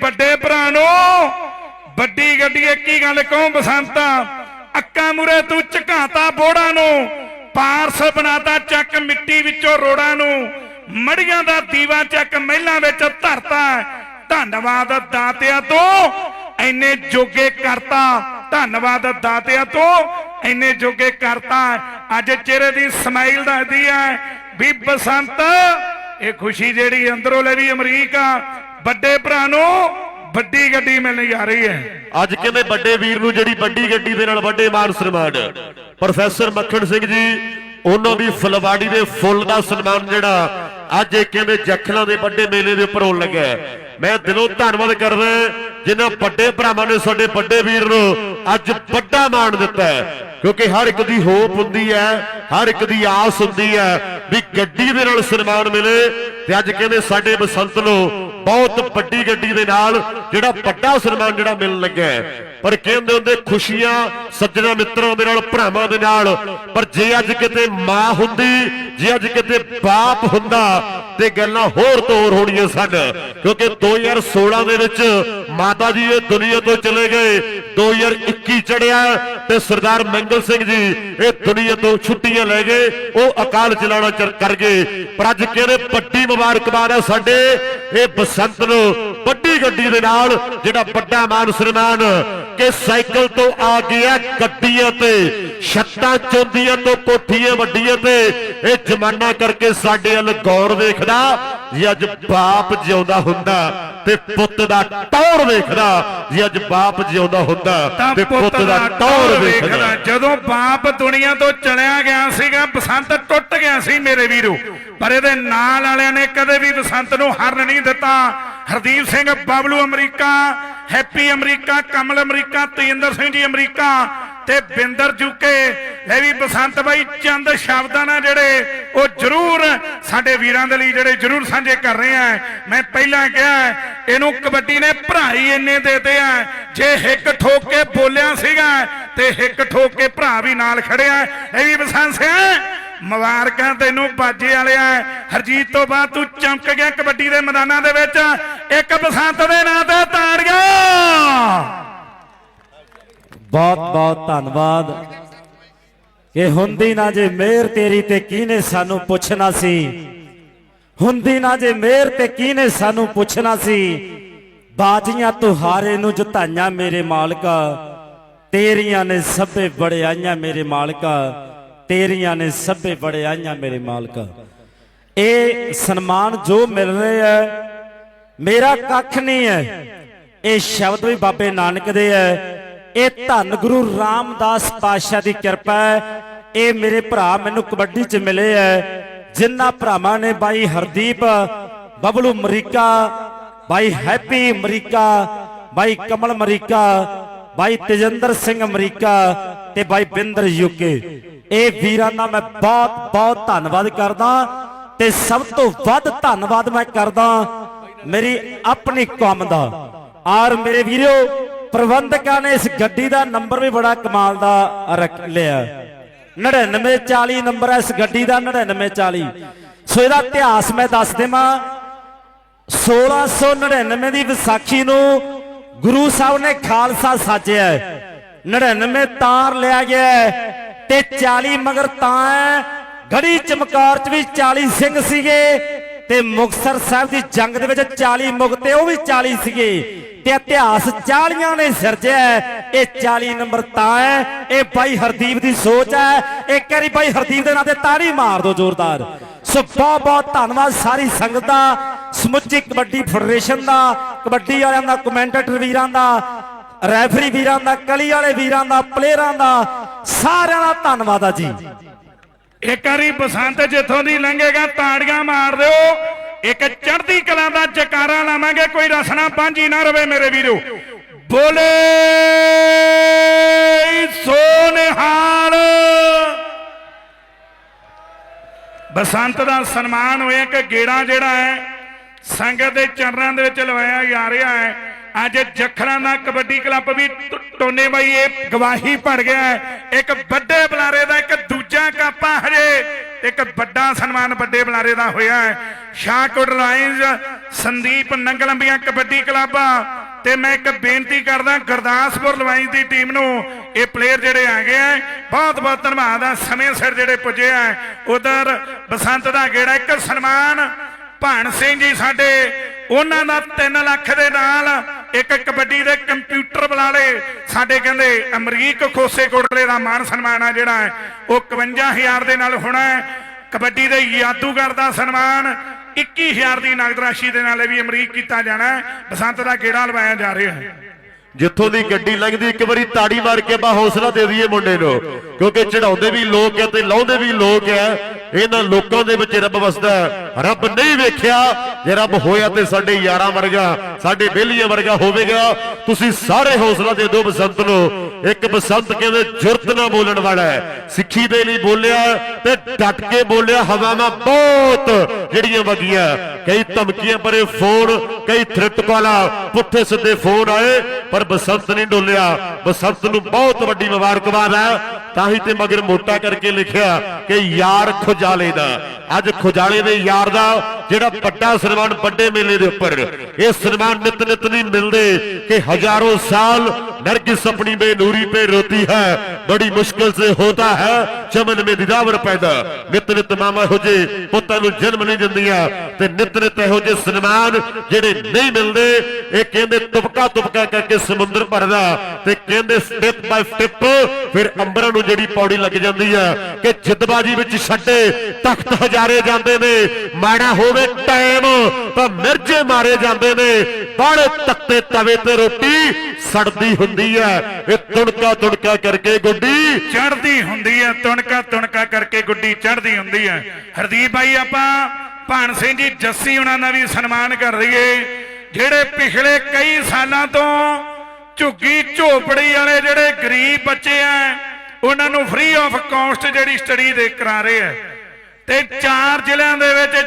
ਵੱਡੇ ਭਰਾ ਨੂੰ ਵੱਡੀ ਗੱਡੀ ਇੱਕ ਗੱਲ ਕਹੂੰ ਬਸੰਤ? ਅੱਕਾਂ ਮੂਰੇ ਤੂੰ ਝਕਾਤਾ ਬੋੜਾਂ ਨੂੰ, ਪਾਰਸ ਬਣਾਤਾ ਚੱਕ ਮਿੱਟੀ ਵਿੱਚੋਂ ਰੋੜਾਂ ਨੂੰ। ਮੜੀਆਂ ਦਾ ਦੀਵਾ ਚੱਕ ਮਹਿਲਾਂ ਵਿੱਚ ਧਰਤਾ। ਧੰਨਵਾਦ ਦਾਤਿਆ ਤੋਂ ਐਨੇ ਜੋਗੇ ਕਰਤਾ। ਧੰਨਵਾਦ ਦਾਤਿਆ ਤੋਂ ਐਨੇ ਜੋਗੇ ਕਰਤਾ। ਅੱਜ ਚਿਹਰੇ ਦੀ ਸਮਾਈਲ ਦੱਸਦੀ ਹੈ ਵੀ ਬਸੰਤ ਇਹ ਖੁਸ਼ੀ ਜਿਹੜੀ ਅੰਦਰੋਂ ਲੈ ਵੀ ਅਮਰੀਕਾ, ਵੱਡੇ ਭਰਾ ਨੂੰ ਵੱਡੀ ਗੱਡੀ ਮਿਲਣ ਜਾ ਰਹੀ ਹੈ। ਅੱਜ ਕਹਿੰਦੇ ਵੱਡੇ ਵੀਰ ਨੂੰ ਜਿਹੜੀ ਵੱਡੀ ਗੱਡੀ ਦੇ ਨਾਲ ਵੱਡੇ ਮਾਨ ਸਨਮਾਨ। ਪ੍ਰੋਫੈਸਰ ਮੱਖਣ ਸਿੰਘ ਜੀ, ਉਹਨਾਂ ਦੀ ਫੁਲਵਾੜੀ ਦੇ ਫੁੱਲ ਦਾ ਸਨਮਾਨ ਜਿਹੜਾ ਅੱਜ ਇਹ ਕਹਿੰਦੇ ਜਖਲਾਂ ਦੇ ਵੱਡੇ ਮੇਲੇ ਦੇ ਉੱਪਰ ਹੋਣ ਲੱਗਾ ਮੈਂ ਦਿਲੋਂ ਧੰਨਵਾਦ ਕਰਦਾ ਜਿਨ੍ਹਾਂ ਵੱਡੇ ਭਰਾਵਾਂ ਨੇ ਸਾਡੇ ਵੱਡੇ ਵੀਰ ਨੂੰ ਅੱਜ ਵੱਡਾ ਮਾਣ ਦਿੱਤਾ ਹੈ। ਕਿਉਂਕਿ ਹਰ ਇੱਕ ਦੀ ਹੋਪ ਹੁੰਦੀ ਹੈ, ਹਰ ਇੱਕ ਦੀ ਆਸ ਹੁੰਦੀ ਹੈ ਵੀ ਗੱਡੀ ਦੇ ਨਾਲ ਸਨਮਾਨ ਮਿਲੇ ਤੇ ਅੱਜ ਕਹਿੰਦੇ ਸਾਡੇ ਬਸੰਤ ਨੂੰ ਬਹੁਤ ਵੱਡੀ ਗੱਡੀ ਦੇ ਨਾਲ ਜਿਹੜਾ ਵੱਡਾ ਸਨਮਾਨ ਜਿਹੜਾ ਮਿਲਣ ਲੱਗਾ ਹੈ। ਪਰ ਕਹਿੰਦੇ ਹੁੰਦੇ ਖੁਸ਼ੀਆਂ ਸੱਜਣਾ ਮਿੱਤਰਾਂ ਦੇ ਨਾਲ, ਭਰਾਵਾਂ ਦੇ ਨਾਲ। ਪਰ ਜੇ ਅੱਜ ਕਿਤੇ ਮਾਂ ਹੁੰਦੀ, ਜੇ ਅੱਜ ਕਿਤੇ ਬਾਪ ਹੁੰਦਾ ਤੇ ਗੱਲਾਂ ਹੋਰ ਤੋਂ ਹੋਣੀਆਂ ਸਨ। ਕਿਉਂਕਿ 2016 ਦੇ ਵਿੱਚ ਮਾਤਾ ਜੀ ਇਹ ਦੁਨੀਆ ਤੋਂ ਚਲੇ ਗਏ। 2021 ਚੜਿਆ ਤੇ ਸਰਦਾਰ ਮੰਗਲ ਸਿੰਘ ਜੀ ਇਹ ਦੁਨੀਆ ਤੋਂ ਛੁੱਟੀਆਂ ਲੈ ਗਏ। ਉਹ ਅਕਾਲ ਚਲਾਣਾ ਚਰ- ਕਰ ਗਏ। ਪਰ ਅੱਜ ਕਹਿੰਦੇ ਪੱਟੀ ਮੁਬਾਰਕਬਾਦ ਹੈ ਸਾਡੇ। ਇਹ ਬਸੰਤ ਨੂੰ ਵੱਡੀ ਗੱਡੀ ਦੇ ਨਾਲ ਜਿਹੜਾ ਵੱਡਾ ਮਾਨ ਸਨਮਾਨ ਕਿ ਸਾਈਕਲ ਤੋਂ ਆ ਗਿਆ ਗੱਡੀਆਂ ਤੇ। ਛੱਤਾਂ ਚੁੰਦੀਆਂ ਤੋਂ ਕੋਠੀਆਂ ਵੱਡੀਆਂ ਤੇ। ਇਹ ਜ਼ਮਾਨਾ ਕਰਕੇ ਸਾਡੇ ਵੱਲ ਗੌਰ ਵੇਖਦਾ ਜੇ ਅੱਜ ਬਾਪ ਜਿਉਂਦਾ ਹੁੰਦਾ ਤੇ ਪੁੱਤ ਦਾ ਟੌਰ ਵੇਖਦਾ ਜੇ ਅੱਜ ਬਾਪ ਜਿਉਂਦਾ ਹੁੰਦਾ ਤੇ ਪੁੱਤ ਦਾ ਟੌਰ ਵੇਖਦਾ। ਜਦੋਂ ਬਾਪ ਦੁਨੀਆ ਤੋਂ ਚਲਿਆ ਗਿਆ ਸੀਗਾ ਬਸੰਤ ਟੁੱਟ ਗਿਆ ਸੀ ਮੇਰੇ ਵੀਰੋ। ਪਰ ਇਹਦੇ ਨਾਲ ਵਾਲਿਆਂ ਨੇ ਕਦੇ ਵੀ ਬਸੰਤ ਨੂੰ ਹਰਨ ਨਹੀਂ ਦਿੱਤਾ। Hardeep Singh Bablu America Happy America Kamal America Tejinder Singh ji America ਤੇ ਬਿੰਦਰ ਜੁਕੇ। ਲੈ ਵੀ ਬਸੰਤ ਬਾਈ ਚੰਦ ਸ਼ਬਦਾਂ ਨਾਲ ਜਿਹੜੇ ਉਹ ਜ਼ਰੂਰ ਸਾਡੇ ਵੀਰਾਂ ਦੇ ਲਈ ਜਿਹੜੇ ਜ਼ਰੂਰ ਸਾਂਝੇ ਕਰ ਰਹੇ ਆ। ਮੈਂ ਪਹਿਲਾਂ ਕਿਹਾ, ਇਹਨੂੰ ਕਬੱਡੀ ਨੇ ਭਰਾਈ ਇੰਨੇ ਦੇਤੇ ਆ। ਜੇ ਹਿੱਕ ਠੋਕ ਕੇ ਬੋਲਿਆ ਸੀਗਾ ਤੇ ਹਿੱਕ ਠੋਕ ਕੇ ਭਰਾ ਵੀ ਨਾਲ ਖੜਿਆ। ਇਹ ਵੀ ਬਸੰਤ ਸਿੰਘ, ਮੁਬਾਰਕਾਂ ਤੈਨੂੰ ਬਾਜੇ ਵਾਲਿਆ। ਹਰਜੀਤ ਤੋਂ ਬਾਅਦ ਤੂੰ ਚਮਕ ਗਿਆ ਕਬੱਡੀ ਦੇ ਮੈਦਾਨਾਂ ਦੇ ਵਿੱਚ। ਇੱਕ ਬਸੰਤ ਦੇ ਨਾਂ ਤੇ ਤਾੜੀਆਂ ਬਹੁਤ ਬਹੁਤ ਧੰਨਵਾਦ। ਕਿ ਹੁੰਦੀ ਨਾ ਜੇ ਮਿਹਰ ਤੇਰੀ ਤੇ ਕਿਹਨੇ ਸਾਨੂੰ ਪੁੱਛਣਾ ਸੀ। ਹੁੰਦੀ ਨਾ ਜੇ ਮਿਹਰ ਤੇ ਕਿਹਨੇ ਸਾਨੂੰ ਪੁੱਛਣਾ ਸੀ। ਬਾਜੀਆਂ ਤੂੰ ਹਾਰੇ ਨੂੰ ਜਿਤਾਈਆਂ ਮੇਰੇ ਮਾਲਕਾ। ਤੇਰੀਆਂ ਨੇ ਸਭੇ ਬੜਾਈਆਂ ਮੇਰੇ ਮਾਲਕਾ। ਤੇਰੀਆਂ ਨੇ ਸਭੇ ਬੜਾਈਆਂ ਮੇਰੇ ਮਾਲਕਾ। ਇਹ ਸਨਮਾਨ ਜੋ ਮਿਲ ਰਿਹਾ ਹੈ, ਮੇਰਾ ਕੱਖ ਨਹੀਂ ਹੈ। ਇਹ ਸ਼ਬਦ ਵੀ ਬਾਬੇ ਨਾਨਕ ਦੇ ਹੈ। ਇਹ ਧੰਨ ਗੁਰੂ ਰਾਮਦਾਸ ਪਾਤਸ਼ਾਹ ਦੀ ਕਿਰਪਾ ਹੈ। ਇਹ ਮੇਰੇ ਭਰਾ ਮੈਨੂੰ ਕਬੱਡੀ 'ਚ ਮਿਲੇ ਹੈ। ਜਿਨ੍ਹਾਂ ਭਰਾਵਾਂ ਨੇ ਬਾਈ ਹਰਦੀਪ, ਬਬਲੂ ਅਮਰੀਕਾ ਬਾਈ ਹੈਪੀ ਅਮਰੀਕਾ ਬਾਈ ਕਮਲ ਅਮਰੀਕਾ ਬਾਈ ਤੇਜਿੰਦਰ ਸਿੰਘ ਅਮਰੀਕਾ ਤੇ ਬਾਈ ਬਿੰਦਰ ਯੂਕੇ। ਇਹ ਵੀਰਾਂ ਦਾ ਮੈਂ ਬਹੁਤ ਬਹੁਤ ਧੰਨਵਾਦ ਕਰਦਾ ਤੇ ਸਭ ਤੋਂ ਵੱਧ ਧੰਨਵਾਦ ਮੈਂ ਕਰਦਾ ਮੇਰੀ ਆਪਣੀ ਕੌਮ ਦਾ। ਆਰ ਮੇਰੇ ਵੀਰੋ ਪ੍ਰਬੰਧਕਾਂ ਨੇ ਇਸ ਗੱਡੀ ਦਾ ਨੰਬਰ ਵੀ ਬੜਾ ਕਮਾਲ ਦਾ ਰੱਖ ਲਿਆ। 9940 ਨੰਬਰ ਹੈ ਇਸ ਗੱਡੀ ਦਾ 9940 ਸੋ ਇਹਦਾ ਇਤਿਹਾਸ ਮੈਂ ਦੱਸ ਦੇਵਾਂ। 1699 ਦੀ ਵਿਸਾਖੀ ਨੂੰ ਗੁਰੂ ਸਾਹਿਬ ਨੇ ਖਾਲਸਾ ਸਾਜਿਆ ਹੈ। 99 ਤਾਰ ਲਿਆ ਗਿਆ ਤੇ 40 ਮਗਰ ਤਾਂ ਹੈ। ਗੜੀ ਚਮਕਾਰ ਚ ਵੀ 40 ਸਿੰਘ ਸੀਗੇ। ਤੇ ਮੁਕਤਸਰ ਸਾਹਿਬ ਦੀ ਜੰਗ ਦੇ ਵਿੱਚ 40 ਮੁਕਤੇ, ਉਹ ਵੀ 40 ਸੀਗੇ। ਤੇ ਇਤਿਹਾਸ 40 ਨੇ ਸਿਰਜਿਆ ਇਹ 40 ਨੰਬਰ ਤਾਂ ਹੈ। ਇਹ ਬਾਈ ਹਰਦੀਪ ਦੀ ਸੋਚ ਹੈ। ਇੱਕ ਵਾਰੀ ਬਾਈ ਹਰਦੀਪ ਦੇ ਨਾਂ ਤੇ ਤਾੜੀ ਮਾਰ ਦਿਓ ਜ਼ੋਰਦਾਰ। ਸੋ ਬਹੁਤ ਬਹੁਤ ਧੰਨਵਾਦ ਸਾਰੀ ਸੰਗਤ ਦਾ, ਸਮੁੱਚੀ ਕਬੱਡੀ ਫੈਡਰੇਸ਼ਨ ਦਾ, ਕਬੱਡੀ ਵਾਲਿਆਂ ਦਾ, ਕਮੈਂਟੇਟਰ ਵੀਰਾਂ ਦਾ, ਰੈਫਰੀ ਵੀਰਾਂ ਦਾ, ਕਲੀ ਵਾਲੇ ਵੀਰਾਂ ਦਾ, ਪਲੇਅਰਾਂ ਦਾ, ਸਾਰਿਆਂ ਦਾ ਧੰਨਵਾਦ ਆ ਜੀ। ਇੱਕ ਵਾਰੀ ਬਸੰਤ ਜਿੱਥੋਂ ਦੀ ਲੰਘੇਗਾ, ਤਾੜੀਆਂ ਮਾਰ ਦਿਓ। ਇੱਕ ਚੜ੍ਹਦੀ ਕਲਾ ਦਾ ਜਕਾਰਾ ਲਾਵਾਂਗੇ, ਕੋਈ ਰਸਨਾ ਪਾਂਝੀ ਨਾ ਰਵੇ ਮੇਰੇ ਵੀਰੋ। ਬੋਲੇ ਸੋਨਿਹਾਲ। ਬਸੰਤ ਦਾ ਸਨਮਾਨ ਹੋਇਆ ਕਿ ਗੇੜਾ ਜਿਹੜਾ ਹੈ, ਸੰਗਤ ਦੇ ਚਰਨਾਂ ਦੇ ਵਿੱਚ ਲਵਾਇਆ ਜਾ ਰਿਹਾ ਹੈ। ਅੱਜ ਜਖਰਾਂ ਦਾ ਕਬੱਡੀ ਕਲੱਬ ਵੀ ਟੋਨੇ ਬਾਈ ਇਹ ਗਵਾਹੀ ਭੜ ਗਿਆ ਇੱਕ ਵੱਡੇ ਬੁਲਾਰੇ ਦਾ ਇੱਕ ਦੂਜਾ ਕਾਪਾ ਹਜੇ, ਇੱਕ ਵੱਡਾ ਸਨਮਾਨ ਵੱਡੇ ਬੁਲਾਰੇ ਦਾ ਹੋਇਆ ਹੈ। Shahkot Lions Sandeep Nanglambian kabaddi club. ਤੇ ਮੈਂ ਇੱਕ ਬੇਨਤੀ ਕਰਦਾ ਗੁਰਦਾਸਪੁਰ ਲਵਾਈਜ਼ ਦੀ ਟੀਮ ਨੂੰ, ਇਹ ਪਲੇਅਰ ਜਿਹੜੇ ਆ ਗਏ ਆ ਬਹੁਤ ਬਹੁਤ ਧੰਨਵਾਦ ਆ। ਸਮੇਂ ਸਿਰ ਜਿਹੜੇ ਪੁੱਜੇ ਆ, ਉਧਰ ਬਸੰਤ ਦਾ ਗੇੜਾ, ਇੱਕ ਸਨਮਾਨ ਭਾਨ ਸਿੰਘ ਜੀ ਸਾਡੇ, ਉਹਨਾਂ ਦਾ 3 ਲੱਖ ਦੇ ਨਾਲ ਇੱਕ ਕਬੱਡੀ ਦੇ ਕੰਪਿਊਟਰ ਵਾਲੇ ਸਾਡੇ ਕਹਿੰਦੇ ਅਮਰੀਕ ਖੋਸੇ ਕੋਟਲੇ ਦਾ ਮਾਨ ਸਨਮਾਨ ਆ ਜਿਹੜਾ ਹੈ, ਉਹ 51000 ਦੇ ਨਾਲ ਹੋਣਾ ਹੈ। ਕਬੱਡੀ ਦੇ ਯਾਦੂਗਰ ਦਾ ਸਨਮਾਨ 21000 ਦੀ ਨਗਦ ਰਾਸ਼ੀ ਦੇ ਨਾਲ ਵੀ ਅਮਰੀਕ ਕੀਤਾ ਜਾਣਾ ਬਸੰਤ ਦਾ ਗੇੜਾ ਲਵਾਇਆ ਜਾ ਰਿਹਾ ਹੈ। ਜਿੱਥੋਂ ਦੀ ਗੱਡੀ ਲੰਘਦੀ ਇੱਕ ਵਾਰੀ ਤਾੜੀ ਮਾਰ ਕੇ ਬਾ ਹੌਸਲਾ ਦੇ ਦਈਏ ਮੁੰਡੇ ਨੂੰ। ਕਿਉਂਕਿ ਚੜਾਉਂਦੇ ਵੀ ਲੋਕ ਐ ਤੇ ਲਾਉਂਦੇ ਵੀ ਲੋਕ ਐ ਇਹਨਾਂ ਲੋਕਾਂ ਦੇ ਵਿੱਚ ਰੱਬ ਵਸਦਾ ਰੱਬ ਨਹੀਂ ਵੇਖਿਆ, ਜੇ ਰੱਬ ਹੋਇਆ ਤੇ ਸਾਡੇ ਯਾਰਾਂ ਵਰਗਾ, ਸਾਡੇ ਬੇਲੀਆਂ ਵਰਗਾ ਹੋਵੇਗਾ। ਤੁਸੀਂ ਸਾਰੇ ਹੌਸਲਾ ਦੇ ਦਿਓ ਬਸੰਤ ਨੂੰ। ਇੱਕ ਬਸੰਤ ਕਹਿੰਦੇ ਜੁਰਤ ਨਾਲ ਬੋਲਣ ਵਾਲਾ ਹੈ। ਸਿੱਖੀ ਦੇ ਲਈ ਬੋਲਿਆ ਤੇ ਡਟ ਕੇ ਬੋਲਿਆ, ਹਵਾਵਾਂ ਬਹੁਤ ਜਿਹੜੀਆਂ ਵਗੀਆਂ। ਕਈ ਧਮਕੀਆਂ ਭਰੇ ਫੋਨ, ਕਈ ਥ੍ਰਿਟ ਵਾਲਾ ਪੁੱਠੇ ਸਿੱਧੇ ਫੋਨ ਆਏ, ਪਰ ਬਸੰਤ ਨਹੀਂ ਡੋਲਿਆ। ਬਸੰਤ ਨੂੰ ਬਹੁਤ ਵੱਡੀ ਮੁਬਾਰਕਬਾਦ ਹੈ। ਤਾਂ ਹੀ ਤੇ ਮਗਰ ਮੋਟਾ ਕਰਕੇ ਲਿਖਿਆ ਕਿ ਯਾਰ ਖੁਜਾਲੇ ਦਾ। ਅੱਜ ਖੁਜਾਲੇ ਦੇ ਯਾਰ ਦਾ ਜਿਹੜਾ ਵੱਡਾ ਸਨਮਾਨ ਵੱਡੇ ਮੇਲੇ ਦੇ ਉੱਪਰ, ਇਹ ਸਨਮਾਨ ਨਿਤ ਨਿਤ ਨਹੀਂ ਮਿਲਦੇ ਕਿ ਹਜ਼ਾਰੋਂ ਸਾਲ नरगिस अपनी बेनूरी पे रोती है बड़ी मुश्किल से होता है ਚਮਨ ਮੇ ਦਿਦਾਵਰ ਪੈਦਾ ਨਿਤ ਨਿਤ ਮਾਮਾ ਹੋ ਜੇ ਪੁੱਤਾਂ ਨੂੰ ਜਨਮ ਨਹੀਂ ਦਿੰਦੀਆਂ ਤੇ ਨਿਤ ਨਿਤ ਇਹੋ ਜਿਹੇ ਸਨਮਾਨ ਜਿਹੜੇ ਨਹੀਂ ਮਿਲਦੇ ਇਹ ਕਹਿੰਦੇ ਤੁਪਕਾ ਤੁਪਕਾ ਕਰਕੇ ਸਮੁੰਦਰ ਭਰਦਾ ਤੇ ਕਹਿੰਦੇ ਸਟੈਪ ਬਾਈ ਸਟੈਪ ਫਿਰ ਅੰਬਰਾਂ ਨੂੰ ਜਿਹੜੀ ਪੌੜੀ ਲੱਗ ਜਾਂਦੀ ਆ ਕਿ ਜਿੱਦਬਾਜੀ ਵਿੱਚ ਛੱਡੇ ਤਖਤ ਹਜ਼ਾਰੇ ਜਾਂਦੇ ਨੇ ਮਾੜਾ ਹੋਵੇ ਟਾਈਮ ਤਾਂ ਮਿਰਜੇ ਮਾਰੇ ਜਾਂਦੇ ਨੇ ਬਾੜੇ ਤੱਤੇ ਤਵੇ ਤੇ ਰੋਟੀ ਸੜਦੀ ਹੁੰਦੀ ਹੈ। ਇਹ ਤੁਣਕਾ ਤੁਣਕਾ ਕਰਕੇ ਗੁੱਡੀ। ਚੜਦੀ ਹੁੰਦੀ ਹੈ। ਤੁਣਕਾ ਤੁਣਕਾ ਕਰਕੇ ਗੁੱਡੀ ਚੜਦੀ ਹੁੰਦੀ ਹੈ। ਹਰਦੀਪ ਭਾਈ, ਆਪਾਂ ਭਾਨ ਸਿੰਘ ਜੀ ਜੱਸੀ ਉਹਨਾਂ ਦਾ ਵੀ ਸਨਮਾਨ ਕਰ ਰਹੀਏ ਜਿਹੜੇ ਪਿਛਲੇ ਕਈ ਸਾਲਾਂ ਤੋਂ ਝੁੱਗੀ ਝੋਪੜੀ ਵਾਲੇ ਜਿਹੜੇ ਗਰੀਬ ਬੱਚੇ ਆ, ਉਹਨਾਂ ਨੂੰ ਫ੍ਰੀ ਆਫ ਕਾਸਟ ਜਿਹੜੀ ਸਟੱਡੀ ਦੇ ਕਰਾ ਰਹੇ ਆ। ਤੇ ਚਾਰ ਜ਼ਿਲ੍ਹਿਆਂ ਦੇ ਵਿੱਚ